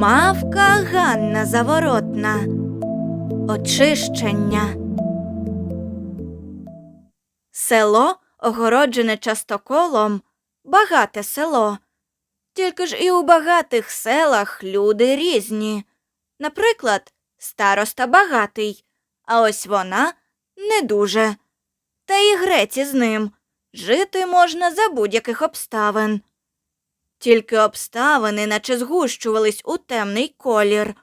Мавка Ганна Заворотна. Очищення. Село, огороджене частоколом, багате село. Тільки ж і у багатих селах люди різні. Наприклад, староста багатий, а ось вона не дуже. Та і грець із ним. Жити можна за будь-яких обставин. Тільки обставини наче згущувались у темний колір.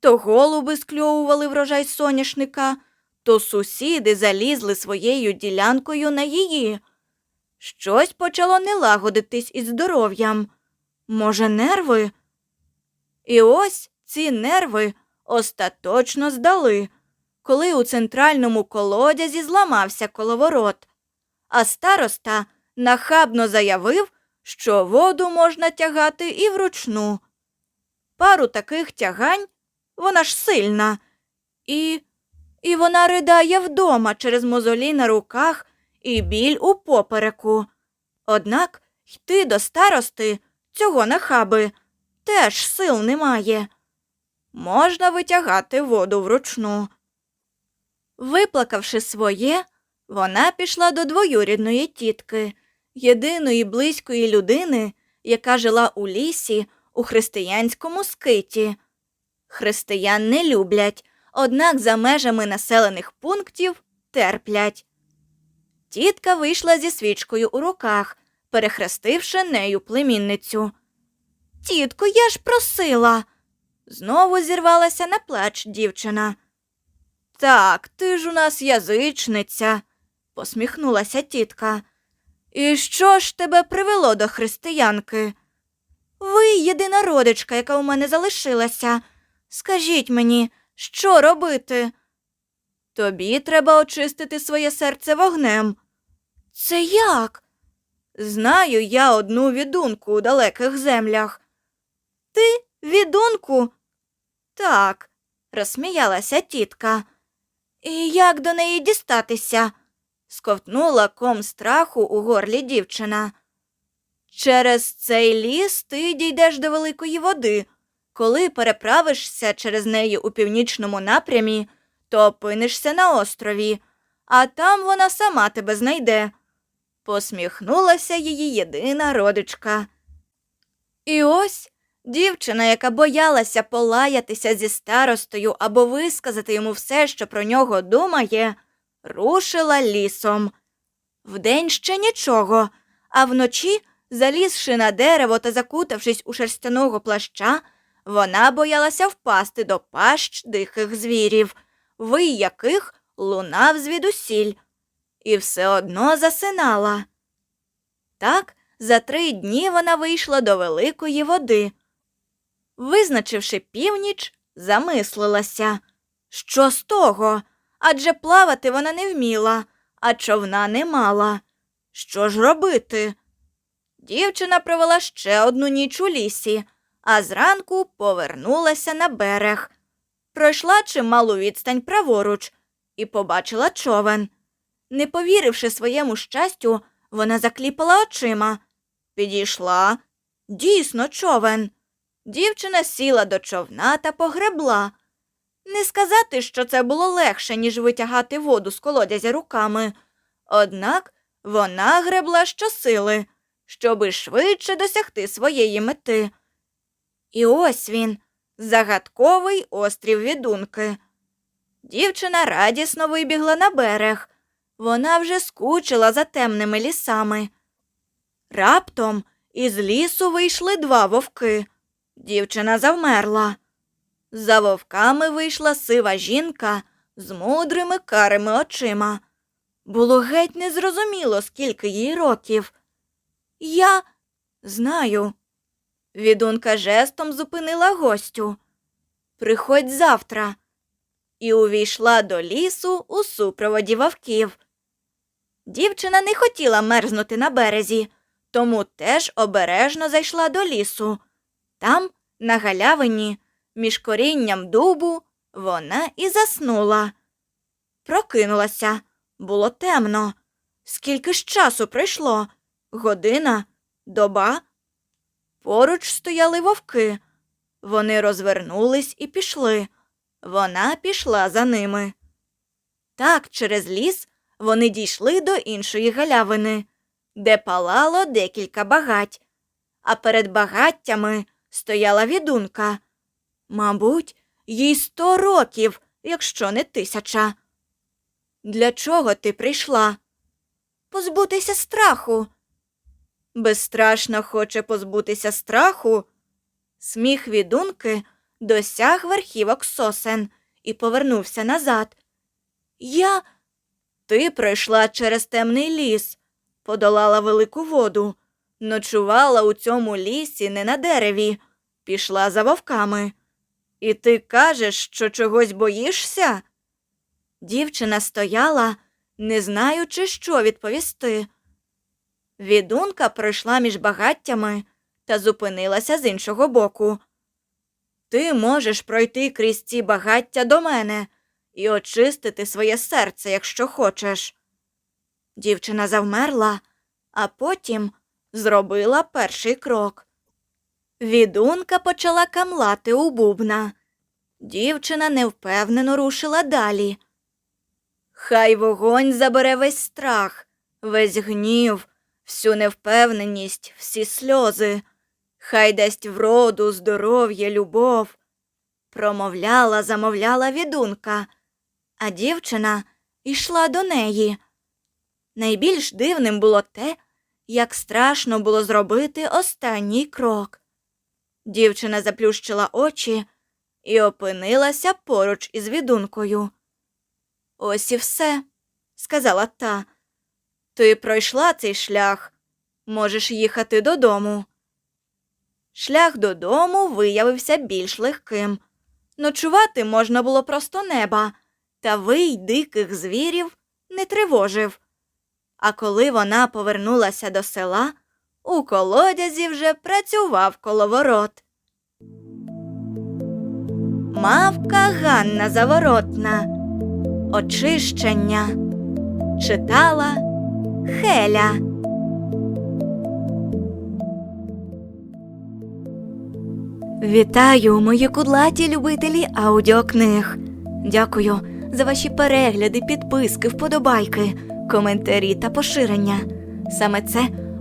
То голуби скльовували врожай соняшника, то сусіди залізли своєю ділянкою на її. Щось почало не лагодитись із здоров'ям. Може, нерви? І ось ці нерви остаточно здали, коли у центральному колодязі зламався коловорот, а староста нахабно заявив, що воду можна тягати і вручну. Пару таких тягань вона ж сильна, і, і вона ридає вдома через мозолі на руках і біль у попереку. Однак йти до старости цього нахаби теж сил немає. Можна витягати воду вручну. Виплакавши своє, вона пішла до двоюрідної тітки, єдиної близької людини, яка жила у лісі у християнському скиті. Християн не люблять, однак за межами населених пунктів терплять. Тітка вийшла зі свічкою у руках, перехрестивши нею племінницю. Тітко, я ж просила. Знову зірвалася на плач дівчина. Так, ти ж у нас язичниця, посміхнулася тітка. І що ж тебе привело до християнки? Ви єдина родичка, яка у мене залишилася. Скажіть мені, що робити? Тобі треба очистити своє серце вогнем. Це як? Знаю я одну відунку у далеких землях. Ти відунку? Так, розсміялася тітка. І як до неї дістатися? Сковтнула ком страху у горлі дівчина. Через цей ліс ти дійдеш до великої води. Коли переправишся через неї у північному напрямі, то опинишся на острові, а там вона сама тебе знайде. Посміхнулася її єдина родичка. І ось дівчина, яка боялася полаятися зі старостою або висказати йому все, що про нього думає, рушила лісом. Вдень ще нічого, а вночі, залізши на дерево та закутавшись у шерстяного плаща, вона боялася впасти до пащ диких звірів, вий яких лунав звідусіль, і все одно засинала. Так, за три дні вона вийшла до великої води. Визначивши північ, замислилася, що з того? Адже плавати вона не вміла, а човна не мала. Що ж робити? Дівчина провела ще одну ніч у лісі, а зранку повернулася на берег. Пройшла чималу відстань праворуч і побачила човен. Не повіривши своєму щастю, вона закліпала очима. Підійшла. Дійсно, човен. Дівчина сіла до човна та погребла. Не сказати, що це було легше, ніж витягати воду з колодязя руками. Однак вона гребла щосили, щоби швидше досягти своєї мети. І ось він, загадковий острів відунки. Дівчина радісно вибігла на берег. Вона вже скучила за темними лісами. Раптом із лісу вийшли два вовки. Дівчина завмерла. За вовками вийшла сива жінка з мудрими карими очима. Було геть незрозуміло, скільки їй років. Я знаю. Відунка жестом зупинила гостю. Приходь завтра. І увійшла до лісу у супроводі вовків. Дівчина не хотіла мерзнути на березі, тому теж обережно зайшла до лісу. Там, на галявині, між корінням дубу, вона і заснула. Прокинулася. Було темно. Скільки ж часу пройшло? Година, доба. Поруч стояли вовки. Вони розвернулись і пішли. Вона пішла за ними. Так, через ліс вони дійшли до іншої галявини, де палало декілька багать, а перед багаттями стояла відунка. Мабуть, їй сто років, якщо не тисяча. Для чого ти прийшла? Позбутися страху. Безстрашно хоче позбутися страху. Сміх відунки досяг верхівок сосен і повернувся назад. Я. Ти пройшла через темний ліс, подолала велику воду, ночувала у цьому лісі не на дереві, пішла за вовками. І ти кажеш, що чогось боїшся? Дівчина стояла, не знаючи, що відповісти. Відунка пройшла між багаттями та зупинилася з іншого боку. Ти можеш пройти крізь ці багаття до мене і очистити своє серце, якщо хочеш. Дівчина завмерла, а потім зробила перший крок. Відунка почала камлати у бубна. Дівчина невпевнено рушила далі. Хай вогонь забере весь страх, весь гнів, всю невпевненість, всі сльози. Хай дасть вроду, здоров'я, любов. Промовляла, замовляла відунка, а дівчина йшла до неї. Найбільш дивним було те, як страшно було зробити останній крок. Дівчина заплющила очі і опинилася поруч із відункою. Ось і все, сказала та. Ти пройшла цей шлях. Можеш їхати додому. Шлях додому виявився більш легким. Ночувати можна було просто неба, та вий диких звірів не тривожив. А коли вона повернулася до села, у колодязі вже працював коловорот. Мавка Ганна Заворотна. Очищення. Читала Хеля. Вітаю, мої кудлаті любителі аудіокниг. Дякую за ваші перегляди, підписки, вподобайки, коментарі та поширення. Саме це